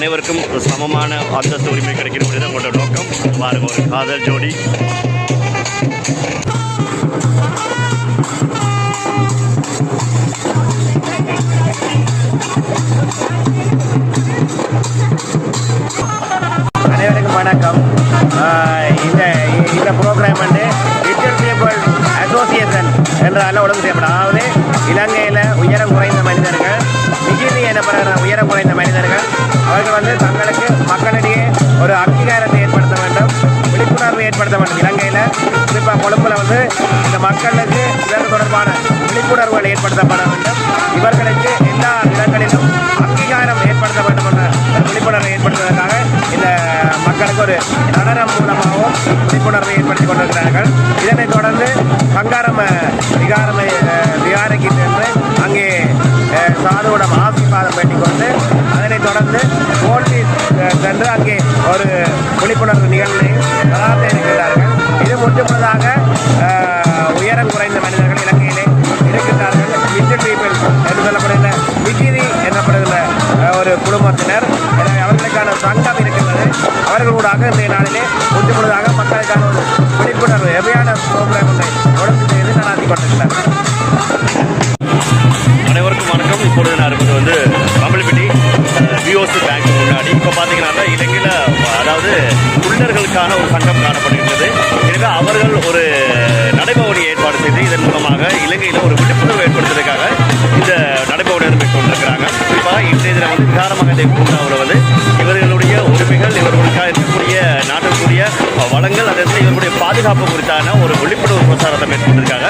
அனைவருக்கும் சமமான அந்தஸ்து உரிமை கிடைக்கணும் உங்களோட நோக்கம் பாருங்க ஒரு காதல் ஜோடி. அனைவருக்கும் வணக்கம். இந்த இந்த ப்ரோக்ராம் வந்து லிட்டில் பீப்புள் அசோசியேஷன் என்ற அளவு உடம்பு செய்யப்படும். அதாவது இலங்கையில் உயரம் குறைந்த ஏற்படுத்த வேண்டும் இலங்கையில் குறிப்பாக கொழும்பில் வந்து இந்த மக்களுக்கு இதற்கு தொடர்பான விழிப்புணர்வுகள் ஏற்படுத்தப்பட வேண்டும். இவர்களுக்கு எல்லா இடங்களிலும் அங்கீகாரம் ஏற்படுத்த வேண்டும் என்ற விழிப்புணர்வை ஏற்படுத்துவதற்காக இந்த மக்களுக்கு ஒரு நடனம் மூலமாகவும் விழிப்புணர்வை ஏற்படுத்தி கொண்டிருக்கிறார்கள். இதனைத் தொடர்ந்து பங்காரம் விகாரம் விகாரைக்கு சென்று அங்கே சாதுவிடம் ஆசீர்வாதம் வேண்டிக் கொண்டு ஒரு விழிப்புணர்வு நிகழ்வையும் நடாத்த இருக்கிறார்கள் இது முற்றுமுழுதாக உயரம் குறைந்த மனிதர்கள் இலங்கையிலே இருக்கின்றார்கள். மிச்சல் பீப்பிள் என்று சொல்லப்படுகிற விகிரி எனப்படுகிற ஒரு குடும்பத்தினர். எனவே அவர்களுக்கான சங்கம் இருக்கின்றது. அவர்களூடாக இன்றைய நாளிலே முற்றுமுழுதாக மக்களுக்கான ஒரு விழிப்புணர்வு எவையான ப்ரோக்ராம் ஒன்றை தொடர்ந்து செய்து நடாத்தி கொண்டிருக்கிறார்கள் அனைவருக்கும் வணக்கம். இப்பொழுது நான் இருப்பது வந்து கம்பளிப்பட்டி பிஓசி பேங்க் முன்னாடி. இப்போ பார்த்தீங்கன்னா இலங்கையில் அதாவது உள்ளர்களுக்கான ஒரு சங்கம் காணப்படுகின்றது. எனவே அவர்கள் ஒரு நடைபவனி ஏற்பாடு செய்து இதன் மூலமாக இலங்கையில் ஒரு விழிப்புணர்வு ஏற்படுத்துவதற்காக இந்த நடைபவனி மேற்கொண்டிருக்கிறாங்க. குறிப்பாக இன்றைய தினம் வந்து விகாரமாக பூங்காவில் வந்து இவர்களுடைய உரிமைகள் இவர்களுக்காக இருக்கக்கூடிய நாட்டிற்குரிய வளங்கள் அதே இவர்களுடைய பாதுகாப்பு குறித்தான ஒரு விழிப்புணர்வு பிரச்சாரத்தை மேற்கொண்டிருக்காங்க.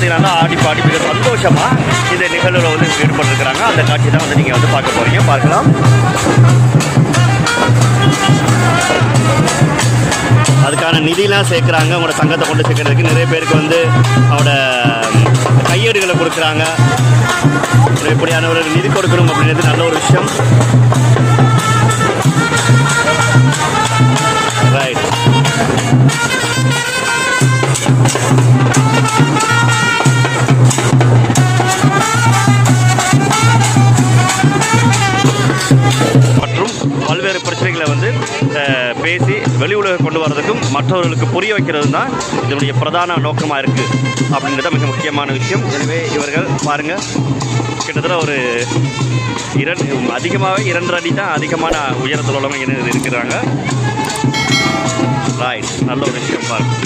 பார்த்தீங்கன்னா ஆடி பாடி மிக சந்தோஷமாக இந்த நிகழ்வில் வந்து ஈடுபட்டுருக்கிறாங்க. அந்த காட்சி தான் வந்து நீங்கள் வந்து பார்க்க போகிறீங்க பார்க்கலாம். அதுக்கான நிதியெலாம் சேர்க்குறாங்க. அவங்களோட சங்கத்தை கொண்டு சேர்க்கறதுக்கு நிறைய பேருக்கு வந்து அவங்களோட கையேடுகளை கொடுக்குறாங்க. இப்படியானவர்களுக்கு நிதி கொடுக்கணும் அப்படின்றது நல்ல ஒரு விஷயம். பல்வேறு பிரச்சனைகளை வந்து பேசி வெளி உலக கொண்டு வரதுக்கும் மற்றவர்களுக்கு புரிய வைக்கிறது தான் இதனுடைய பிரதான நோக்கமாக இருக்குது அப்படின்றது மிக முக்கியமான விஷயம். எனவே இவர்கள் பாருங்கள் கிட்டத்தட்ட ஒரு இரண்டு அதிகமாகவே இரண்டு அடி தான் அதிகமான உயரத்தில் உள்ளவங்க இன- இருக்கிறாங்க. ரைட் நல்ல ஒரு விஷயம் பாருங்கள்